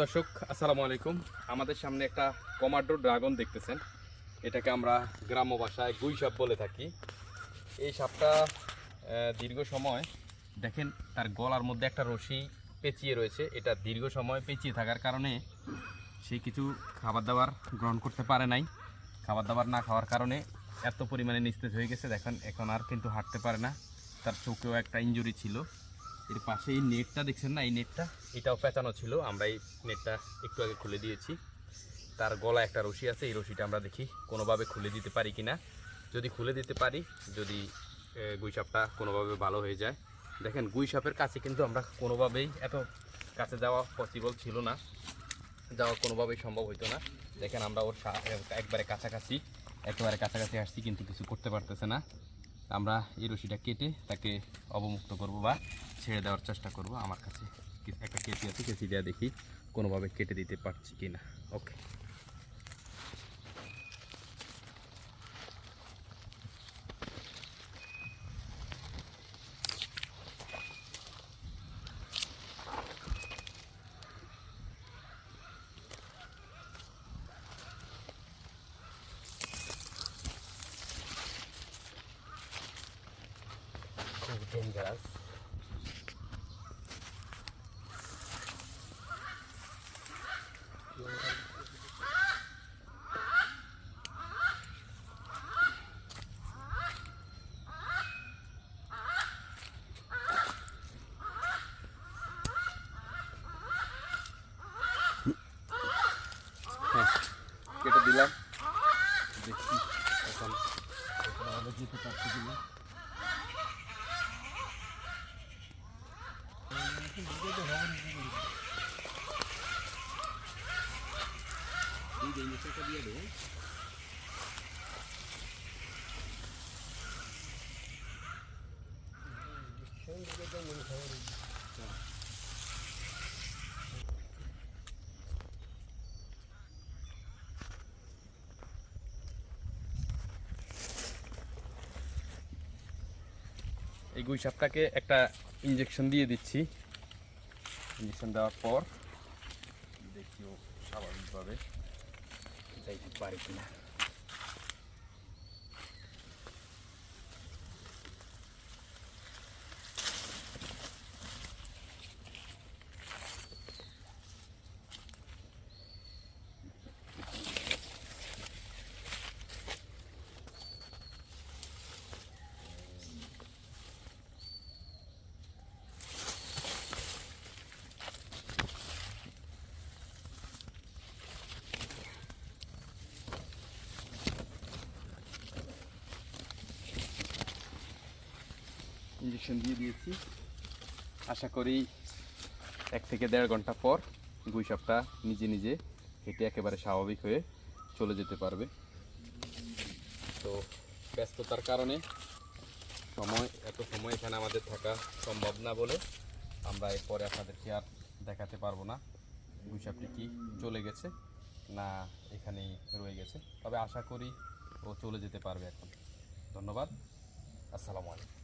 দর্শক, আসসালামু আলাইকুম। আমাদের সামনে একটা কমান্ডো ড্রাগন দেখতেছেন। এটাকে আমরা গ্রাম্য ভাষায় গুই সাপ বলে থাকি। এই সাপটা দীর্ঘ সময়, দেখেন তার গলার মধ্যে একটা রশি পেঁচিয়ে রয়েছে। এটা দীর্ঘ সময় পেঁচিয়ে থাকার কারণে সে কিছু খাবার দাবার গ্রহণ করতে পারে নাই। খাবার দাবার না খাওয়ার কারণে এত পরিমাণে নিস্তেজ হয়ে গেছে। দেখেন, এখন আর কিন্তু হাঁটতে পারে না। তার চোখেও একটা ইঞ্জুরি ছিল। এর পাশে এই নেটটা দেখছেন না? এই নেটটা? এটাও পেঁচানো ছিল। আমরা এই নেটটা একটু আগে খুলে দিয়েছি। তার গলা একটা রশি আছে এই রশিটা আমরা দেখি কোনোভাবে খুলে দিতে পারি কিনা। যদি খুলে দিতে পারি যদি এ, গুই সাপটা কোনোভাবে ভালো হয়ে যায়। দেখেন গুই সাপের কাছে কিন্তু আমরা কোনোভাবেই এত কাছে যাওয়া পসিবল ছিল না। যাওয়া কোনোভাবেই সম্ভব হইতো না। দেখেন আমরা ওর একবারে কাছাকাছি একেবারে কাছাকাছি আসছি কিন্তু কিছু করতে পারতেছে না। আমরা এই রশিটা কেটে তাকে অবমুক্ত করব বা ছেড়ে দেওয়ার চেষ্টা করব আমার কাছে। একটা কেসি আছে কেসি দেওয়া দেখি কোনোভাবে কেটে দিতে পারছি কি না ওকে খুব ডেঞ্জারাস হ্যাঁ, কেটে দিলাম দেখি এখন এখন আমাদের যেতে পারছি কিনা এই গুই সাপটাকে একটা ইঞ্জেকশন দিয়ে দিচ্ছি। ইঞ্জেকশন দেওয়ার পর দেখিও স্বাভাবিকভাবে যাইতে পারে কিনা। ইঞ্জেকশন দিয়ে দিয়েছি। আশা করি এক থেকে দেড় ঘণ্টা পর গুই সাপটা নিজে নিজে হেঁটে একেবারে স্বাভাবিক হয়ে চলে যেতে পারবে। তো ব্যস্ততার কারণে সময়, এত সময় এখানে আমাদের থাকা সম্ভব না বলে আমরা এরপরে আপনাদেরকে আর দেখাতে পারব না গুই সাপটি কি চলে গেছে না এখানেই রয়ে গেছে। তবে আশা করি ও চলে যেতে পারবে এখন। ধন্যবাদ। আসসালামু আলাইকুম।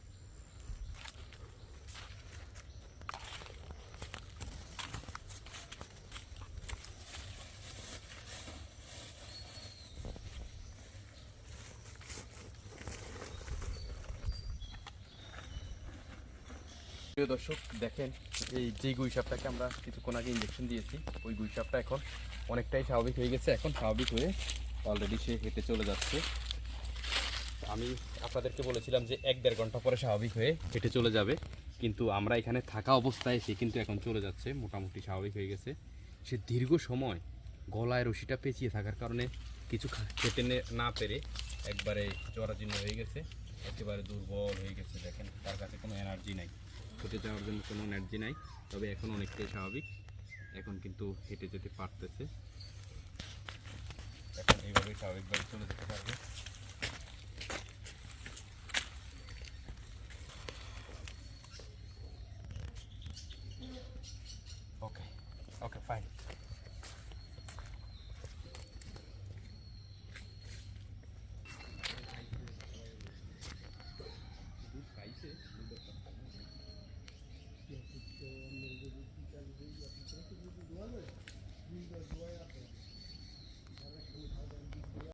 প্রিয় দর্শক, দেখেন এই যে গুই সাপটাকে আমরা কিছুক্ষণ আগে ইঞ্জেকশন দিয়েছি, ওই গুই সাপটা এখন অনেকটাই স্বাভাবিক হয়ে গেছে, এখন স্বাভাবিক হয়ে অলরেডি সে হেঁটে চলে যাচ্ছে। আমি আপনাদেরকে বলেছিলাম যে এক দেড় ঘণ্টা পরে স্বাভাবিক হয়ে হেঁটে চলে যাবে, কিন্তু আমরা এখানে থাকা অবস্থায় সে কিন্তু এখন চলে যাচ্ছে, মোটামুটি স্বাভাবিক হয়ে গেছে। সে দীর্ঘ সময় গলায় রশিটা পেঁচিয়ে থাকার কারণে কিছু খেতে না পেরে একবারে জরাজীর্ণ হয়ে গেছে, একেবারে দুর্বল হয়ে গেছে, দেখেন, তার কাছে কোনো এনার্জি নাই। হেঁটে যাওয়ার জন্য কোনো এনার্জি নাই, তবে এখন অনেকটাই স্বাভাবিক। এখন কিন্তু হেঁটে যেতে পারতেছে। এখন এইভাবে স্বাভাবিকভাবে চলে যেতে পারবে। ওকে ওকে ফাইন